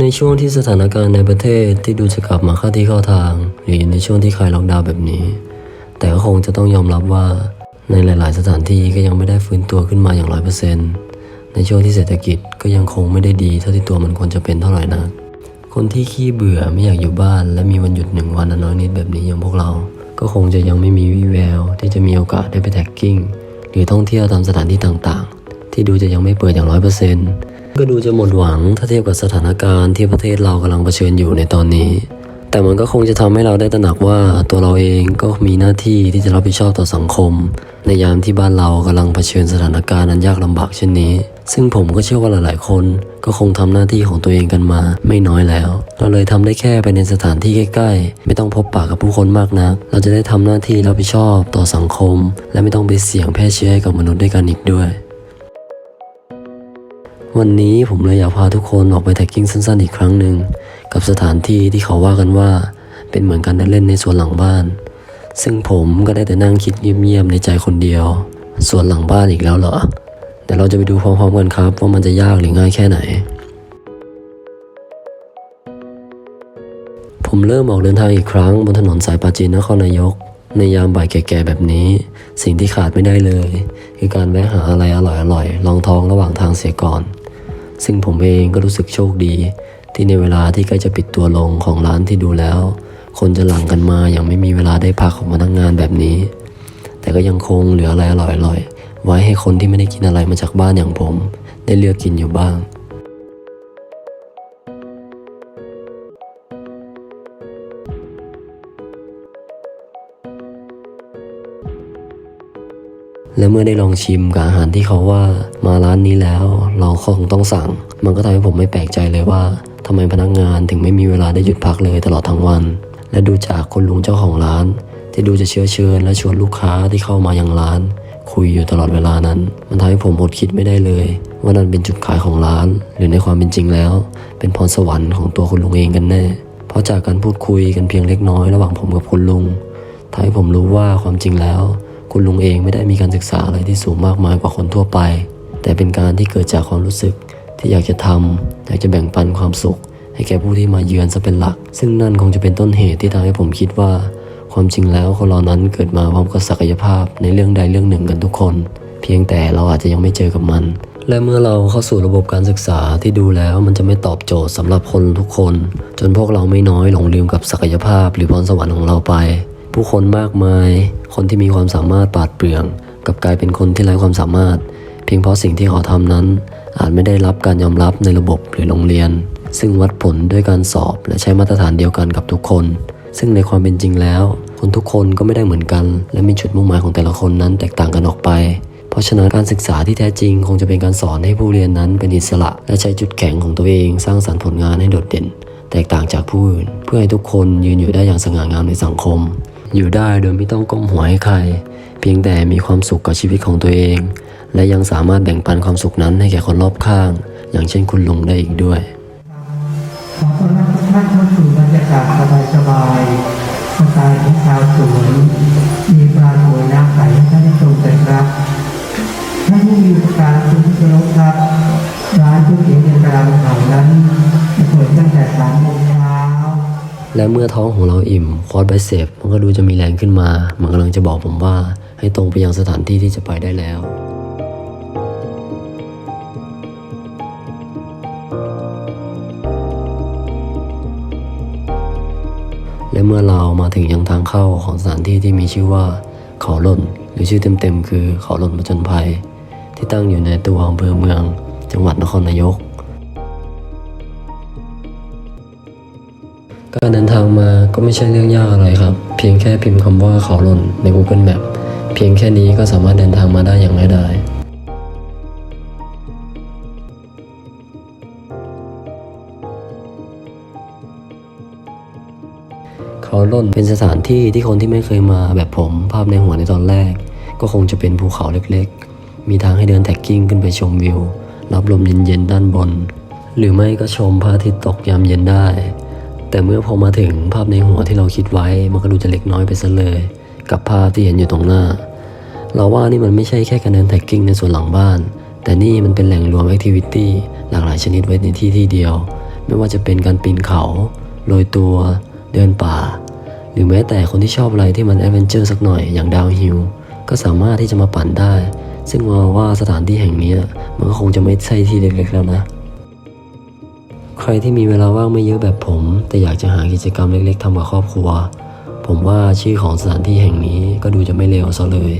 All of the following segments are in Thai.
ในช่วงที่สถานการณ์ในประเทศที่ดูจะกลับมาเข้าที่เข้าทาง หรือในช่วงที่คลายล็อกดาวน์แบบนี้ แต่ก็คงจะต้องยอมรับว่าในหลาย ๆ สถานที่ก็ยังไม่ได้ฟื้นตัวขึ้นมาอย่างร้อยเปอร์เซ็นต์ในช่วงที่เศรษฐกิจก็ยังคงไม่ได้ดีเท่าที่ตัวมันควรจะเป็นเท่าไหร่นักคนที่ขี้เบื่อไม่อยากอยู่บ้าน และมีวันหยุดหนึ่งวันอันน้อยนิดแบบนี้อย่างพวกเรา ก็คงจะยังไม่มีวี่แววที่จะมีโอกาสได้ไปแท็กกิ้งหรือท่องเที่ยวตามสถานที่ต่าง ๆ ที่ดูจะยังไม่เปิดอย่างร้อยเปอร์เซ็นต์ ก็ดูจะหมดหวังถ้าเทียบกับสถานการณ์ที่ประเทศเรากำลังเผชิญอยู่ในตอนนี้ แต่มันก็คงจะทำให้เราได้ตระหนักว่าตัวเราเองก็มีหน้าที่ที่จะรับผิดชอบต่อสังคม ในยามที่บ้านเรากำลังเผชิญสถานการณ์อันยากลำบากเช่นนี้ ซึ่งผมก็เชื่อว่าหลายๆ คนก็คงทำหน้าที่ของตัวเองกันมาไม่น้อยแล้ว เราเลยทำได้แค่ไปในสถานที่ใกล้ๆ ไม่ต้องพบปะกับผู้คนมากนัก เราจะได้ทำหน้าที่รับผิดชอบต่อสังคม และไม่ต้องไปเสี่ยงแพร่เชื้อให้กับมนุษย์ด้วยกันอีกด้วย วันนี้ผมเลยอยากพาทุกคนออกไปแท็กกิ้งสั้นๆอีกครั้งหนึ่งกับสถานที่ที่เขาว่ากันว่า เป็นเหมือนการเล่นในสวนหลังบ้าน ซึ่งผมก็ได้แต่นั่งคิดเงียบๆในใจคนเดียวสวนหลังบ้านอีกแล้วเหรอเดี๋ยวเราจะไปดูพร้อมๆกันครับว่ามันจะยากหรือง่ายแค่ไหน ผมเริ่มออกเดินทางอีกครั้งบนถนนสายปาจีนนครนายก ในยามบ่ายแก่ๆแบบนี้ สิ่งที่ขาดไม่ได้เลย คือการแวะหาอะไรอร่อยๆลองท้องระหว่างทางเสียก่อน ซึ่งผมเองก็รู้สึกโชคดี ที่ในเวลาที่ใกล้จะปิดตัวลงของร้านที่ดูแล้ว คนจะหลั่งกันมาอย่างไม่มีเวลาได้พักของพนักงานแบบนี้ แต่ก็ยังคงเหลืออะไรอร่อยๆไว้ให้คนที่ไม่ได้กินอะไรมาจากบ้านอย่างผม ได้เลือกกินอยู่บ้าง และเมื่อได้ลองชิมกับอาหารที่เขาว่ามาร้านนี้แล้ว เราคงต้องสั่ง มันก็ทำให้ผมไม่แปลกใจเลยว่าทำไมพนักงานถึงไม่มีเวลาได้หยุดพักเลยตลอดทั้งวัน และดูจากคุณลุงเจ้าของร้าน ที่ดูจะเชื้อเชิญและชวนลูกค้าที่เข้ามายังร้าน คุยอยู่ตลอดเวลานั้น มันทำให้ผมอดคิดไม่ได้เลย ว่านั่นเป็นจุดขายของร้าน หรือในความเป็นจริงแล้ว เป็นพรสวรรค์ของตัวคุณลุงเองกันแน่ เพราะจากการพูดคุยกันเพียงเล็กน้อยระหว่างผมกับคุณลุงทำให้ผมรู้ว่าความจริงแล้ว คุณลุงเองไม่ได้มีการศึกษาอะไรที่สูงมากมายกว่าคนทั่วไป แต่เป็นการที่เกิดจากความรู้สึกที่อยากจะทำอยากจะแบ่งปันความสุข ให้แก่ผู้ที่มาเยือนซะเป็นหลัก ซึ่งนั่นคงจะเป็นต้นเหตุที่ทำให้ผมคิดว่า ความจริงแล้วคนเรานั้นเกิดมาพร้อมกับศักยภาพในเรื่องใดเรื่องหนึ่งกันทุกคน เพียงแต่เราอาจจะยังไม่เจอกับมัน และเมื่อเราเข้าสู่ระบบการศึกษาที่ดูแล้วมันจะไม่ตอบโจทย์สำหรับคนทุกคน จนพวกเราไม่น้อยหลงลืมกับศักยภาพหรือพรสวรรค์ของเราไป ผู้คนมากมาย คนที่มีความสามารถปาดเปรื่อง กับกลายเป็นคนที่ไร้ความสามารถ เพียงเพราะสิ่งที่เขาทำนั้น อาจไม่ได้รับการยอมรับในระบบหรือโรงเรียน ซึ่งวัดผลด้วยการสอบและใช้มาตรฐานเดียวกันกับทุกคน ซึ่งในความเป็นจริงแล้ว คนทุกคนก็ไม่ได้เหมือนกัน และมีจุดมุ่งหมายของแต่ละคนนั้นแตกต่างกันออกไปเพราะฉะนั้นการศึกษาที่แท้จริงคงจะเป็นการสอนให้ผู้เรียนนั้นเป็นอิสระ และใช้จุดแข็งของตัวเองสร้างสรรค์ผลงานให้โดดเด่น แตกต่างจากผู้อื่น เพื่อให้ทุกคนยืนอยู่ได้อย่างสง่างามในสังคม อยู่ได้โดยไม่ต้องก้มหัวให้ใคร เพียงแต่มีความสุขกับชีวิตของตัวเอง และยังสามารถแบ่งปันความสุขนั้นให้แก่คนรอบข้าง อย่างเช่นคุณลุงได้อีกด้วยขอต้อนรับทุกท่านเข้าสู่บรรยากาศสบายๆสไตล์ของชาวสวนมีปลาหัวน้ำใสให้ท่านได้ชมกันครับท่านที่มีประการคุณที่เคารพครับร้านก๋วยเตี๋ยวในกลางเขานั้นเปิดตั้งแต่สามโมง และเมื่อท้องของเราอิ่มคอร์สไบเซปมันก็ดูจะมีแรงขึ้นมา มันกำลังจะบอกผมว่า ให้ตรงไปยังสถานที่ที่จะไปได้แล้วและเมื่อเรามาถึงยังทางเข้าของสถานที่ที่มีชื่อว่าเขาหล่น หรือชื่อเต็มๆคือเขาหล่นผจญภัย ที่ตั้งอยู่ในตัวอำเภอเมือง จังหวัดนครนายก การเดินทางมาก็ไม่ใช่เรื่องยากอะไรครับ เพียงแค่พิมพ์คำว่าเขาหล่นใน Google Map เพียงแค่นี้ก็สามารถเดินทางมาได้อย่างง่ายดายเขาหล่นเป็นสถานที่ที่คนที่ไม่เคยมาแบบผมภาพในหัวในตอนแรก ก็คงจะเป็นภูเขาเล็กๆ มีทางให้เดินแท็กกิ้งขึ้นไปชมวิว รับลมเย็นๆด้านบน หรือไม่ก็ชมพระอาทิตย์ตกยามเย็นได้ แต่เมื่อพอมาถึงภาพในหัวที่เราคิดไว้มันก็ดูจะเล็กน้อยไปซะเลย กับภาพที่เห็นอยู่ตรงหน้า เราว่านี่มันไม่ใช่แค่การเดินแท็กกิ้งในส่วนหลังบ้าน แต่นี่มันเป็นแหล่งรวมแอคทิวิตี้หลากหลายชนิดไว้ในที่ที่เดียว ไม่ว่าจะเป็นการปีนเขาโรยตัว เดินป่า หรือแม้แต่คนที่ชอบอะไรที่มันแอดเวนเจอร์สักหน่อยอย่างดาวฮิลก็สามารถที่จะมาปั่นได้ ซึ่งมาว่าสถานที่แห่งนี้มันก็คงจะไม่ใช่ที่เล็กๆแล้วนะ ใครที่มีเวลาว่างไม่เยอะแบบผม แต่อยากจะหากิจกรรมเล็ก ๆทำกับครอบครัว ผมว่าชื่อของสถานที่แห่งนี้ก็ดูจะไม่เลวซะเลย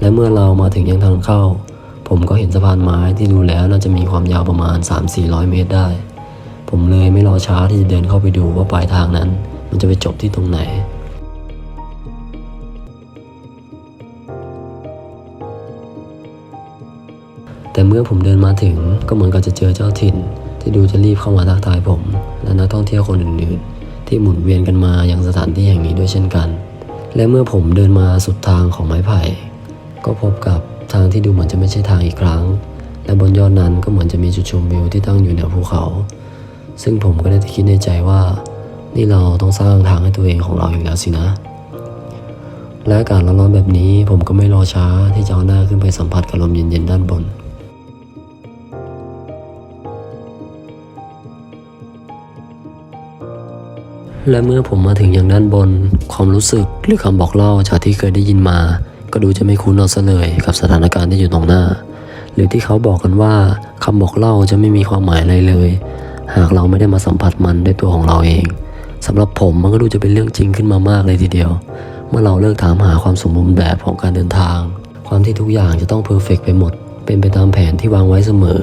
และเมื่อเรามาถึงยังทางเข้า ผมก็เห็นสะพานไม้ที่ดูแล้วน่าจะมีความยาวประมาณ 3-400 เมตรได้ ผมเลยไม่รอช้าที่จะเดินเข้าไปดูว่าปลายทางนั้น มันจะไปจบที่ตรงไหนแต่เมื่อผมเดินมาถึงก็เหมือนกับจะเจอเจ้าถิ่น ที่ดูจะรีบเข้ามาทักทายผม และนักท่องเที่ยวคนอื่นๆ ที่หมุนเวียนกันมาอย่างสถานที่แห่งนี้ด้วยเช่นกัน และเมื่อผมเดินมาสุดทางของไม้ไผ่ ก็พบกับทางที่ดูเหมือนจะไม่ใช่ทางอีกครั้ง และบนยอดนั้นก็เหมือนจะมีจุดชมวิวที่ตั้งอยู่เหนือภูเขา ซึ่งผมก็ได้คิดในใจว่า นี่เราต้องสร้างทางให้ตัวเองของเราอีกแล้วสินะ และอากาศร้อนๆแบบนี้ผมก็ไม่รอช้าที่จะเอาหน้าขึ้นไปสัมผัสกับลมเย็นๆด้านบน และเมื่อผมมาถึงอย่างด้านบน ความรู้สึกหรือคำบอกเล่าจากที่เคยได้ยินมา ก็ดูจะไม่คุ้นเอาซะเลยกับสถานการณ์ที่อยู่ตรงหน้า หรือที่เขาบอกกันว่าคำบอกเล่าจะไม่มีความหมายอะไรเลย หากเราไม่ได้มาสัมผัสมันด้วยตัวของเราเองสำหรับผมมันก็ดูจะเป็นเรื่องจริงขึ้นมามากเลยทีเดียว เมื่อเราเลิกถามหาความสมบูรณ์แบบของการเดินทาง ความที่ทุกอย่างจะต้องเพอร์เฟกไปหมด เป็นไปตามแผนที่วางไว้เสมอ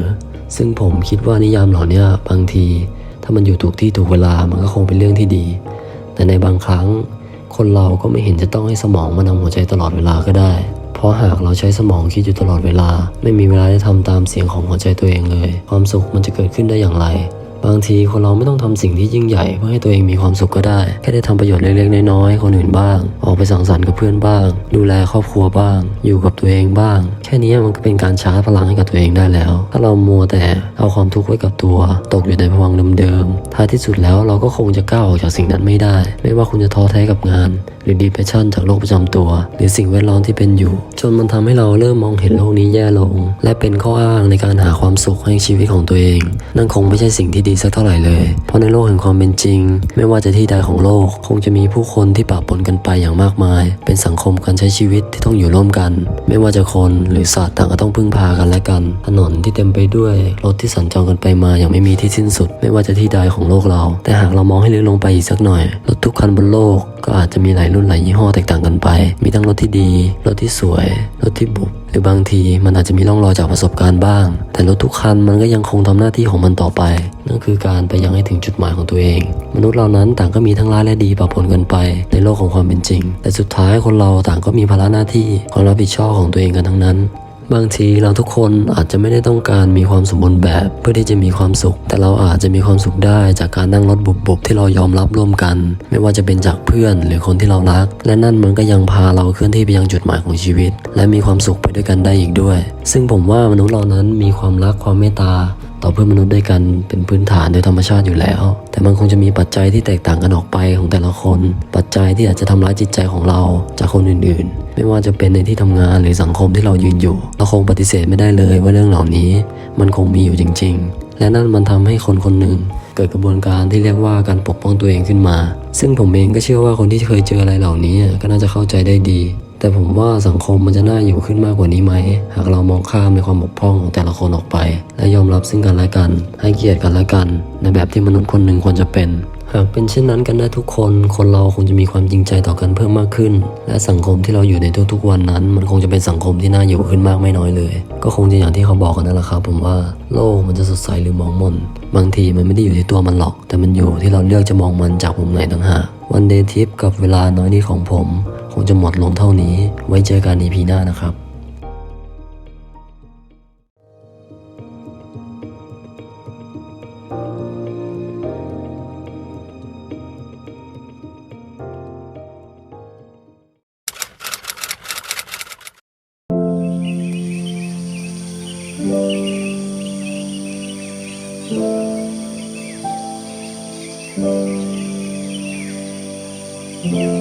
ซึ่งผมคิดว่านิยามเหล่านี้บางที ถ้ามันอยู่ถูกที่ถูกเวลามันก็คงเป็นเรื่องที่ดี แต่ในบางครั้ง คนเราก็ไม่เห็นจะต้องให้สมองมานำหัวใจตลอดเวลาก็ได้ เพราะหากเราใช้สมองคิดอยู่ตลอดเวลา ไม่มีเวลาได้ทำตามเสียงของหัวใจตัวเองเลย ความสุขมันจะเกิดขึ้นได้อย่างไร บางทีคนเราไม่ต้องทำสิ่งที่ยิ่งใหญ่เพื่อให้ตัวเองมีความสุขก็ได้ แค่ได้ทำประโยชน์เล็กๆน้อยๆคนอื่นบ้าง ออกไปสังสรรค์กับเพื่อนบ้าง ดูแลครอบครัวบ้าง อยู่กับตัวเองบ้าง แค่นี้มันก็เป็นการชาร์จพลังให้กับตัวเองได้แล้ว ถ้าเรามัวแต่เอาความทุกข์ไว้กับตัว ตกอยู่ในภวังเดิมๆท้ายที่สุดแล้วเราก็คงจะก้าวออกจากสิ่งนั้นไม่ได้ ไม่ว่าคุณจะท้อแท้กับงาน หรือดีเพรสชันจากโรคประจำตัว หรือสิ่งแวดล้อมที่เป็นอยู่ จนมันทำให้เราเริ่มมองเห็นโลกนี้แย่ลง และเป็นข้ออ้างในการหาความสุขให้ชีวิตของตัวเอง นั่นคงไม่ใช่สิ่งที่ดีสักเท่าไหร่เลย เพราะในโลกแห่งความเป็นจริง ไม่ว่าจะที่ใดของโลก คงจะมีผู้คนที่ปะปนกันไปอย่างมากมาย เป็นสังคมการใช้ชีวิตที่ต้องอยู่ร่วมกัน ไม่ว่าจะคนหรือสัตว์ต่างก็ต้องพึ่งพากันและกัน ถนนที่เต็มไปด้วยรถที่สัญจรกันไปมาอย่างไม่มีที่สิ้นสุด ไม่ว่าจะที่ใดของโลกเรา แต่หากเรามองให้ลึกลงไปอีกสักหน่อยรถทุกคันบนโลกก็อาจจะมีหลายรุ่นหลายยี่ห้อแตกต่างกันไป มีทั้งรถที่ดี รถที่สวย รถที่บุบ หรือบางทีมันอาจจะมีร่องรอยจากประสบการณ์บ้าง แต่รถทุกคันมันก็ยังคงทำหน้าที่ของมันต่อไป นั่นคือการไปยังให้ถึงจุดหมายของตัวเอง มนุษย์เรานั้นต่างก็มีทั้งร้ายและดีปะปนกันไป ในโลกของความเป็นจริง แต่สุดท้ายคนเราต่างก็มีภาระหน้าที่ความรับผิดชอบของตัวเองกันทั้งนั้น บางทีเราทุกคนอาจจะไม่ได้ต้องการมีความสมบูรณ์แบบเพื่อที่จะมีความสุข แต่เราอาจจะมีความสุขได้จากการนั่งรถบุบๆที่เรายอมรับร่วมกัน ไม่ว่าจะเป็นจากเพื่อนหรือคนที่เรารัก และนั่นมันก็ยังพาเราเคลื่อนที่ไปยังจุดหมายของชีวิต และมีความสุขไปด้วยกันได้อีกด้วย ซึ่งผมว่ามนุษย์เรานั้นมีความรักความเมตตา ต่อเพื่อนมนุษย์ด้วยกันเป็นพื้นฐานโดยธรรมชาติอยู่แล้ว แต่มันคงจะมีปัจจัยที่แตกต่างกันออกไปของแต่ละคน ปัจจัยที่อาจจะทำร้ายจิตใจของเราจากคนอื่นๆ ไม่ว่าจะเป็นในที่ทำงานหรือสังคมที่เรายืนอยู่ เราคงปฏิเสธไม่ได้เลยว่าเรื่องเหล่านี้ มันคงมีอยู่จริง ๆ และนั่นมันทำให้คนคนหนึ่งเกิดกระบวนการที่เรียกว่าการปกป้องตัวเองขึ้นมา ซึ่งผมเองก็เชื่อว่าคนที่เคยเจออะไรเหล่านี้ก็น่าจะเข้าใจได้ดี แต่ผมว่าสังคมมันจะน่าอยู่ขึ้นมากกว่านี้ไหม หากเรามองข้ามในความบกพร่องของแต่ละคนออกไป และยอมรับซึ่งกันและกัน ให้เกียรติกันและกัน ในแบบที่มนุษย์คนหนึ่งควรจะเป็น หากเป็นเช่นนั้นกันได้ทุกคน คนเราคงจะมีความจริงใจต่อกันเพิ่มมากขึ้น และสังคมที่เราอยู่ในทุกๆวันนั้น มันคงจะเป็นสังคมที่น่าอยู่ขึ้นมากไม่น้อยเลย ก็คงจะอย่างที่เขาบอกกันนั่นแหละครับผมว่าโลกมันจะสดใสหรือมองมนบางทีมันไม่ได้อยู่ที่ตัวมันหรอก แต่มันอยู่ที่เราเลือกจะมองมันจากมุมไหนต่างหากวันเดย์ทิปกับเวลาน้อยนิดของผม งจะหมดลงเท่านี้ ไว้เจอกันในพีหน้านะครับ Thank you.